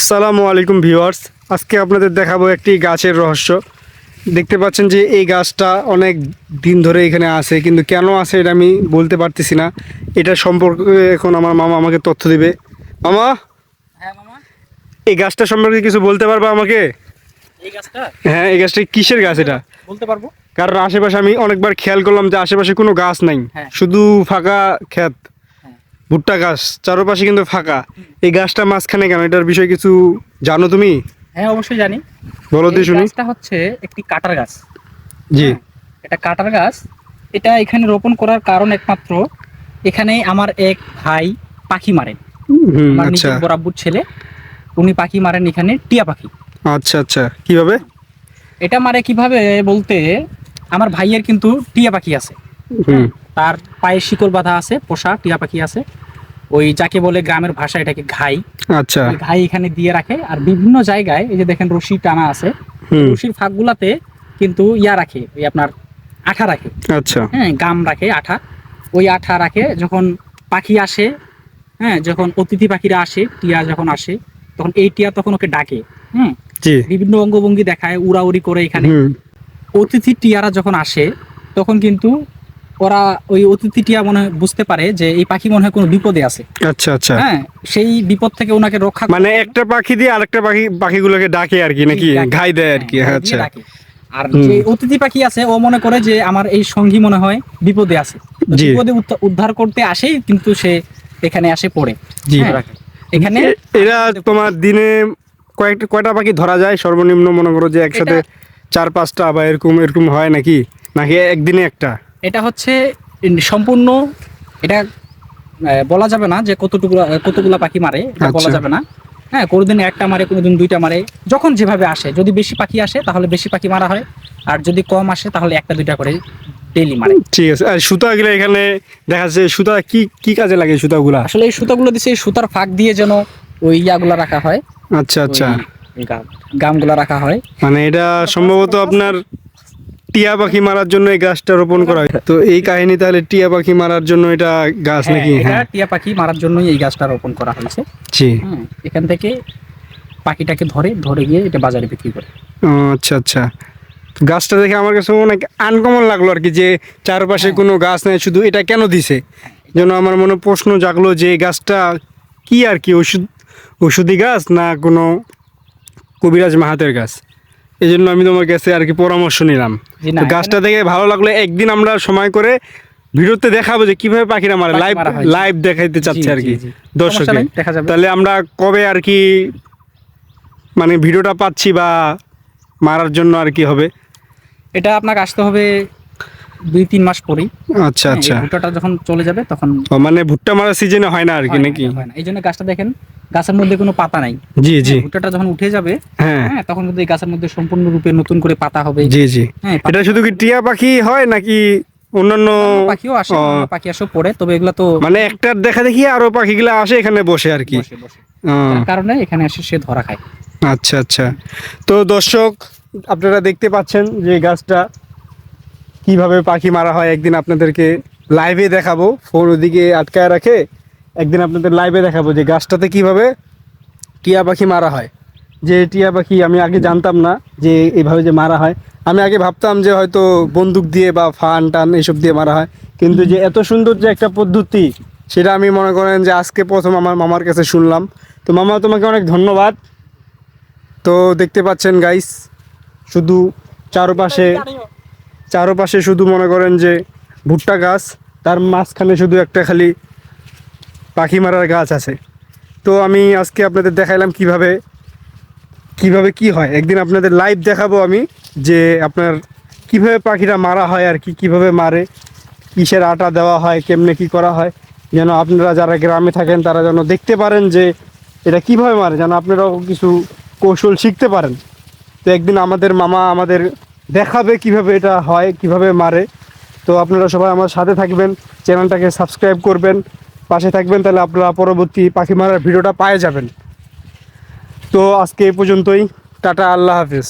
আসসালামু আলাইকুম ভিউয়ার্স। আজকে আপনাদের দেখাবো একটি গাছের রহস্য। দেখতে পাচ্ছেন যে এই গাছটা অনেক দিন ধরে এখানে আছে কিন্তু কেন আছে এটা আমি বলতে পারতেছি না। এটা সম্পর্কে এখন আমার মামা আমাকে তথ্য দিবে। মামা হ্যাঁ মামা। এই গাছটা সম্পর্কে কিছু বলতে পারবা আমাকে? এই গাছটা? হ্যাঁ এই গাছটা কিসের গাছ এটা? বলতে পারব। কারণ আশেপাশে আমি অনেকবার খেয়াল করলাম যে আশেপাশে কোনো গাছ নাই। হ্যাঁ। শুধু ফাঁকা ক্ষেত। ভুট্টা গাছ চারপাশে কিন্তু ফাঁকা। এই গাছটা মাঝখানে কেন? এটার বিষয়ে কিছু জানো তুমি? হ্যাঁ অবশ্যই জানি। বলো তো শুনি। গাছটা হচ্ছে একটি কাটার গাছ। জি। হ্যাঁ, এটা কাটার গাছ। এটা এখানে রোপণ করার কারণ একমাত্র এখানে আমার এক ভাই পাখি মারেন। আচ্ছা। ছেলে উনি পাখি মারেন এখানে টিয়া পাখি। আচ্ছা আচ্ছা। কীভাবে? এটা মারে কীভাবে বলতে আমার ভাইয়ের কিন্তু টিয়া পাখি আছে। তার পায়ে শিকল বাঁধা আছে পোষা টিয়া পাখি আছে। ওই যাকে বলে গ্রামের ভাষা এটাকে ঘাই। আচ্ছা। ঘাই এখানে দিয়ে রাখে। আর বিভিন্ন জায়গায় এই যে দেখেন রশি টানা আছে রশির ফাঁকগুলাতে কিন্তু ইয়া রাখে ওই আপনার আঠা রাখে। আচ্ছা। হ্যাঁ গাম রাখে আঠা। ওই আঠা রাখে যখন পাখি আসে হ্যাঁ যখন অতিথি পাখিরা আসে টিয়া যখন আসে তখন এই টিয়া তখন ওকে ডাকে হুম জি। বিভিন্ন অঙ্গভঙ্গি দেখায় উড়াউড়ি করে এখানে। অতিথি টিয়ারা যখন আসে তখন কিন্তু ওরা ওই অতিথি টিয়া মনে হয় বুঝতে পারে যে এই পাখি মনে হয় কোনো বিপদে আছে। আচ্ছা আচ্ছা। হ্যাঁ সেই বিপদ থেকে ওনাকে রক্ষা মানে একটা পাখি দিয়ে আরেকটা পাখি পাখিগুলোকে ডাকে আর কি নাকি। ঘাই দেয় আর কি হ্যাঁ, আচ্ছা। আর যে অতিথি পাখি আছে ও মনে করে যে আমার এই সঙ্গী মনে হয় বিপদে আছে। বিপদে উদ্ধার করতে আসেই কিন্তু সে এখানে আসে পড়ে। জি। হ্যাঁ, এখানে এরা তোমার দিনে কয়েকটা কয়টা পাখি ধরা যায়? সর্বনিম্ন মনে করো যে একসাথে চার পাঁচটা বা এরকম এরকম হয় নাকি? নাকি একদিনে একটা? এটা হচ্ছে সম্পূর্ণ এটা বলা যাবে না যে কতটুকু কতগুলা পাখি মারে এটা বলা আচ্ছা। যাবে না। হ্যাঁ কোনোদিন একটা মারে কোনোদিন দুইটা মারে যখন যেভাবে আসে। যদি বেশি পাখি আসে তাহলে বেশি পাখি মারা হয়। আর যদি কম আসে তাহলে একটা দুইটা করে ডেলি মারে। ঠিক আছে। আর সুতাগুলো এখানে দেখা যাচ্ছে সুতা কি কি কাজে লাগে সুতাগুলো? আসলে এই সুতাগুলো দিছে সুতার ফাঁক দিয়ে যেন ওই ইয়াগুলা রাখা হয়। আচ্ছা আচ্ছা। গামগুলা রাখা হয়। মানে এটা সম্ভবত আপনার টিয়া পাখি মারার জন্য এই গাছটা রোপণ করা হয়। তো এই কাহিনী তাহলে টিয়া পাখি মারার জন্য এটা গাছ হ্যাঁ, নাকি? হ্যাঁ। টিয়া পাখি মারার জন্যই এই গাছটা রোপণ করা হয়েছে। জি। এখান থেকে পাখিটাকে ধরে ধরে গিয়ে এটা বাজারে বিক্রি করে। আচ্ছা আচ্ছা। গাছটা দেখে আমার কাছে অনেক আনকমন লাগল আর কি যে চারপাশে হ্যাঁ। কোনো গাছ নেই শুধু এটা কেন দিছে? যেন আমার মনে প্রশ্ন জাগলো যে গাছটা কি আর কি ওষুধ ওষুধি গাছ না কোনো কবিরাজ মাহাতের গাছ? এই জন্য আমি তোমার কাছে আর কি পরামর্শ নিলাম। গাছটা দেখে ভালো লাগল একদিন আমরা সময় করে ভিডিওতে দেখাবো যে কীভাবে পাখিরা মারে লাইভ লাইভ দেখাইতে চাচ্ছে আর কি। দর্শকে। তাহলে আমরা কবে আর কি মানে ভিডিওটা পাচ্ছি বা মারার জন্য আর কি হবে? এটা আপনাকে আসতে হবে দুই তিন মাস পরেই। আচ্ছা হ্যাঁ, আচ্ছা। ভুট্টাটা যখন চলে যাবে তখন মানে ভুট্টা মারার সিজনে হয় না আর কি নাকি। এই জন্য গাছটা দেখেন গাছের মধ্যে কোনো পাতা নাই। জি জি। হ্যাঁ, ভুট্টাটা যখন উঠে যাবে হ্যাঁ। হ্যাঁ তখন কিন্তু এই গাছের মধ্যে সম্পূর্ণরূপে নতুন করে পাতা হবে। জি জি। হ্যাঁ এটা শুধু কি টিয়া পাখি হয় নাকি অন্যান্য পাখিও আসে পাখি আসেও পড়ে তবে এগুলা তো মানে একটার দেখা দেখি আরও পাখিগুলা আসে এখানে বসে আর কি। কারণে এখানে এসে সে ধরা খায়। আচ্ছা আচ্ছা। তো দর্শক আপনারা দেখতে পাচ্ছেন যে গাছটা কীভাবে পাখি মারা হয় একদিন আপনাদেরকে লাইভে দেখাবো। ফোন ওদিকে আটকায় রাখে। একদিন আপনাদের লাইভে দেখাবো যে গাছটাতে কীভাবে টিয়া পাখি মারা হয়। যে টিয়া পাখি আমি আগে জানতাম না যে এইভাবে যে মারা হয়। আমি আগে ভাবতাম যে হয়তো বন্দুক দিয়ে বা ফান টান এসব দিয়ে মারা হয়। কিন্তু যে এত সুন্দর যে একটা পদ্ধতি, সেটা আমি মনে করেন যে আজকে প্রথম আমার মামার কাছে শুনলাম। তো মামা তোমাকে অনেক ধন্যবাদ। তো দেখতে পাচ্ছেন গাইস শুধু চারপাশে চারপাশে শুধু মনে করেন যে ভুট্টা গাছ, তার মাঝখানে শুধু একটা খালি পাখি মারার গাছ আছে। তো আমি আজকে আপনাদের দেখাইলাম কীভাবে কীভাবে কি হয়। একদিন আপনাদের লাইভ দেখাবো আমি যে আপনার কীভাবে পাখিরা মারা হয় আর কি, কীভাবে মারে, কিসের আটা দেওয়া হয়, কেমনে কি করা হয়, যেন আপনারা যারা গ্রামে থাকেন তারা যেন দেখতে পারেন যে এটা কীভাবে মারে, যেন আপনারাও কিছু কৌশল শিখতে পারেন। তো একদিন আমাদের মামা আমাদের দেখাবে কীভাবে এটা হয়, কীভাবে মারে। তো আপনারা সবাই আমার সাথে থাকবেন, চ্যানেলটাকে সাবস্ক্রাইব করবেন। পাশে থাকবেন, তাহলে আপনারা পরবর্তী পাখি মারার ভিডিওটা পায়ে যাবেন। তো আজকে এই পর্যন্তই। টাটা, আল্লাহ হাফিজ।